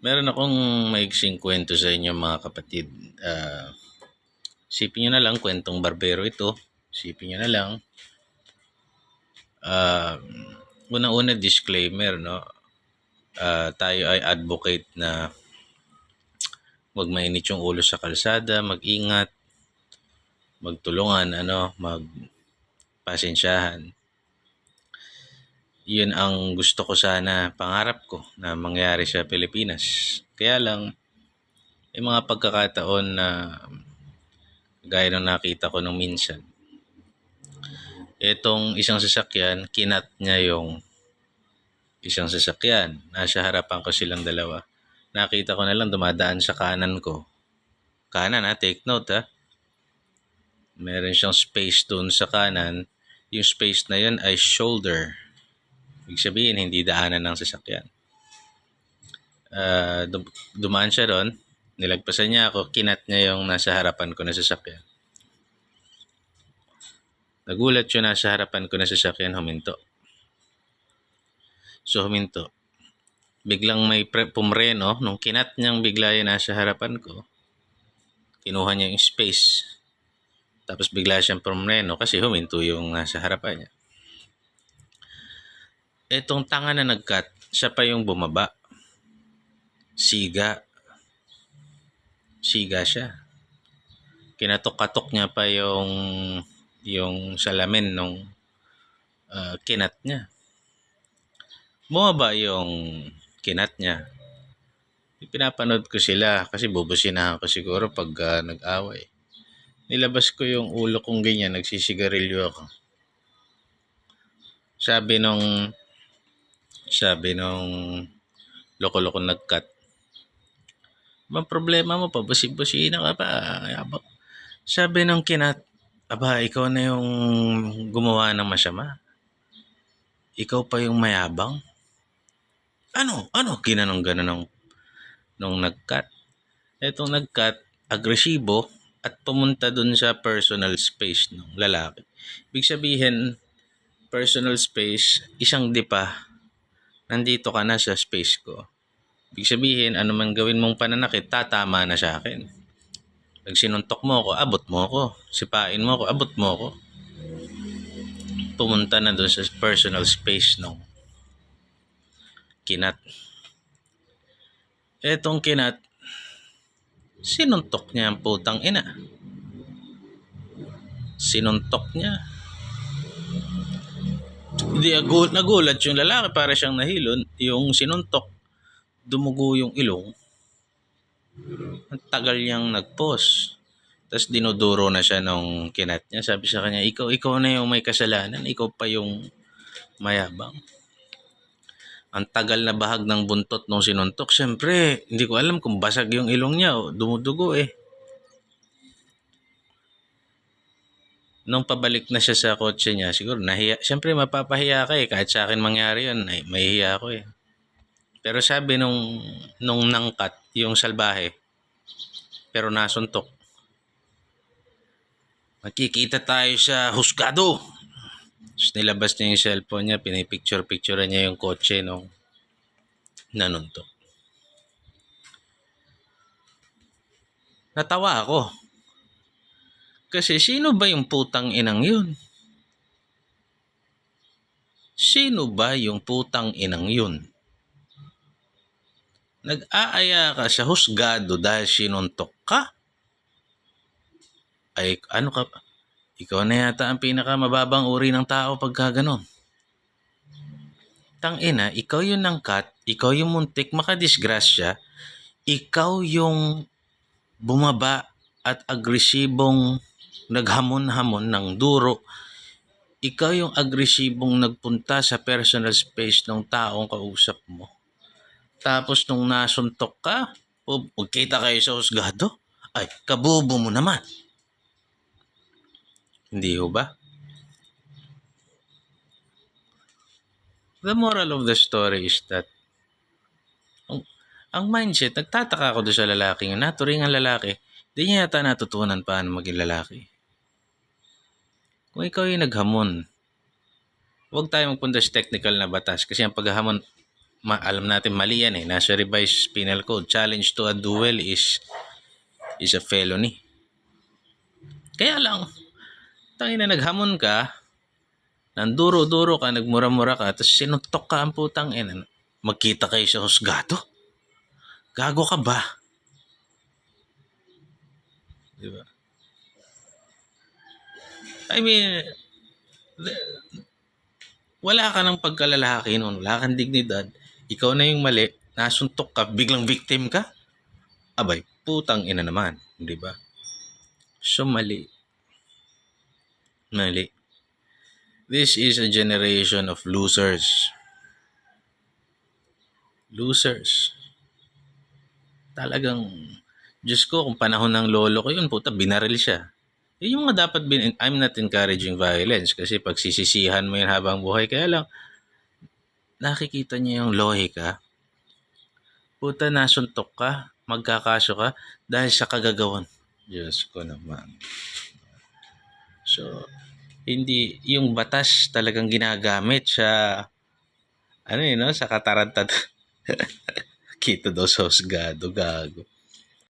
Meron akong maiksing kwento sa inyo mga kapatid. Ah, sipin nyo na lang, kwentong barbero ito. Sipin nyo na lang. Ah, Una-una disclaimer, no? Ah, tayo ay advocate na huwag mainit yung ulo sa kalsada, mag-ingat, magtulungan, ano, magpasensyahan. Yun ang gusto ko sana, pangarap ko na mangyari sa Pilipinas. Kaya lang, may mga pagkakataon na gaya ng nakita ko nung minsan. Itong isang sasakyan, kinat niya yung isang sasakyan. Nasa harapan ko silang dalawa. Nakita ko na lang dumadaan sa kanan ko. Kanan ha, take note ha. Meron siyang space doon sa kanan. Yung space na yun ay shoulder. Ibig sabihin, hindi daanan ng sasakyan. Dum- dumaan siya doon. Nilagpasan niya ako. Kinat niya yung nasa harapan ko na sasakyan. Nagulat yun nasa harapan ko na sasakyan, huminto. So, huminto. Biglang may pumreno. Nung kinat niyang bigla yun nasa harapan ko, kinuha niya yung space. Tapos bigla siyang pumreno kasi huminto yung nasa harapan niya. Etong tanga na nag-cut, siya pa yung bumaba. Siga. Siga siya. Kinatok-katok niya pa yung yung salamin nung ah, kinat niya. Bumaba yung kinat niya. Pinapanood ko sila kasi bubusinahan ko siguro pag ah, nag-away. Nilabas ko yung ulo kong ganyan, nagsisigarilyo ako. Sabi nung sabi nung loko-loko nag-cut. Bang problema mo pa, busig-busina ka pa. Yabang. Sabi nung kinat, aba, ikaw na yung gumawa ng masama. Ikaw pa yung mayabang. Ano? Ano? Ginanong ganon nung, nung nag-cut. Etong nag-cut, agresibo at pumunta dun sa personal space ng lalaki. Ibig sabihin, personal space, isang dipa, nandito ka na sa space ko. Ibig sabihin, ano man gawin mong pananakit, tatama na sa akin. Pag sinuntok mo ako, abot mo ako. Sipain mo ako, abot mo ako. Pumunta na doon sa personal space ng kinat. Etong kinat, sinuntok niya ang putang ina. Sinuntok niya. Hindi, agul- nagulat yung lalaki para siyang nahilon. Yung sinuntok, dumugo yung ilong. Ang tagal niyang nag-pause. Tapos dinuduro na siya nung kinat niya. Sabi sa kanya, ikaw, ikaw na yung may kasalanan. Ikaw pa yung mayabang. Ang tagal na bahag ng buntot nung sinuntok. Siyempre, hindi ko alam kung basag yung ilong niya o dumudugo eh. Nung pabalik na siya sa kotse niya, siguro nahiya. Siyempre, mapapahiya ka eh. Kahit sa akin mangyari yun, ay, mahihiya ako eh. Pero sabi nung, nung nangkat, yung salbahe, pero nasuntok. Magkikita tayo sa husgado. Tapos nilabas niya yung cellphone niya, pinipicture-picture niya yung kotse nung nanuntok. Natawa ako. Kasi sino ba yung putang inang yun? Sino ba yung putang inang yun? Nag-aaya ka sa husgado dahil sinuntok ka? Ay, ano ka? Ikaw na yata ang pinakamababang uri ng tao pagka ganon. Tang ina, ikaw yung nangkat, ikaw yung muntik makadisgrasya, ikaw yung bumaba at agresibong naghamon-hamon ng duro, ikaw yung agresibong nagpunta sa personal space ng taong kausap mo. Tapos nung nasuntok ka, magkita kayo sa husgado, ay, kabobo mo naman. Hindi ho ba? The moral of the story is that ang, ang mindset, nagtataka ako doon sa lalaki naturing ang lalaki, di niya yata natutunan paano maging lalaki. Kung ikaw yung naghamon, huwag tayo magpunta sa technical na batas kasi ang paghamon, ma- alam natin mali yan eh. Nasa revised penal code. Challenge to a duel is is a felony. Kaya lang, tangina naghamon ka, nanduro-duro ka, nagmura-mura ka, tapos sinuntok ka ang putang ina. Magkita kayo sa husgado? Gago ka ba? Di ba? I mean, the- wala ka ng pagkalalaki noon, wala kang dignidad, ikaw na yung mali, nasuntok ka, biglang victim ka, abay, putang ina naman, di ba? So, mali. Mali. This is a generation of losers. Losers. Talagang, Diyos ko, kung panahon ng lolo ko yun, puta, binaril siya. Yun yung mga dapat, bin, I'm not encouraging violence kasi pag sisisihan mo yun habang buhay, kaya lang, nakikita niya yung lohika. Puta, nasuntok ka, magkakaso ka, dahil sa kagagawan. Diyos ko naman. So, hindi, yung batas talagang ginagamit sa, ano yun, no? sa katarantad. Kita daw sa husgado, gago.